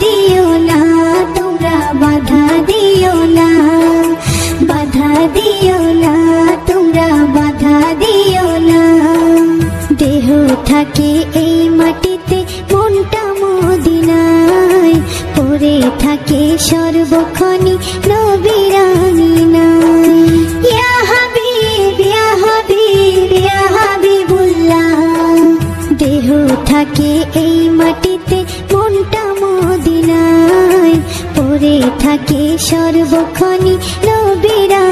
দিও না, তোমরা বাধা দিও না, বাধা দিও না থাকে এই মাটিতে, মনটা মদিনায়। পরে থাকে সর্বক্ষণি নবিরানি না থাকে এই মাটি কে সর্বক্ষণী নবীরা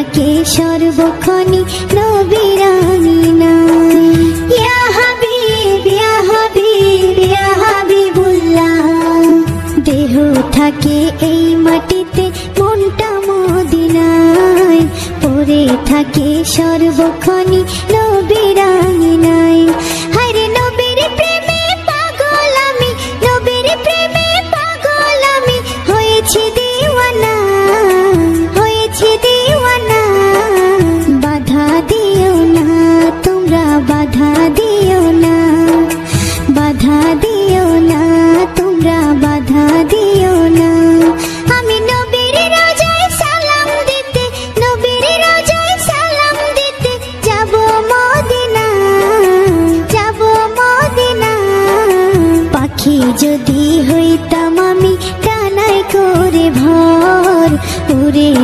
থাকে সর্বক্ষণে নবিরানি থাকে এই মাটিতে মনটা মদিনায়। পরে থাকে সর্বক্ষণে নবিরানি নাই।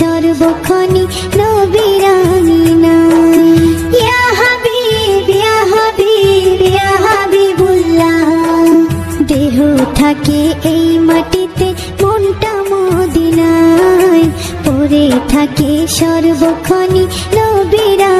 সর্বক্ষণি নবীরানি ইয়া দেহ থাকে এই মাটিতে মনটা মদিনায়। পরে থাকে সর্বক্ষণি নবীরানি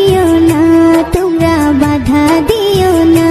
দিও না তোমরা বাধা দিও না।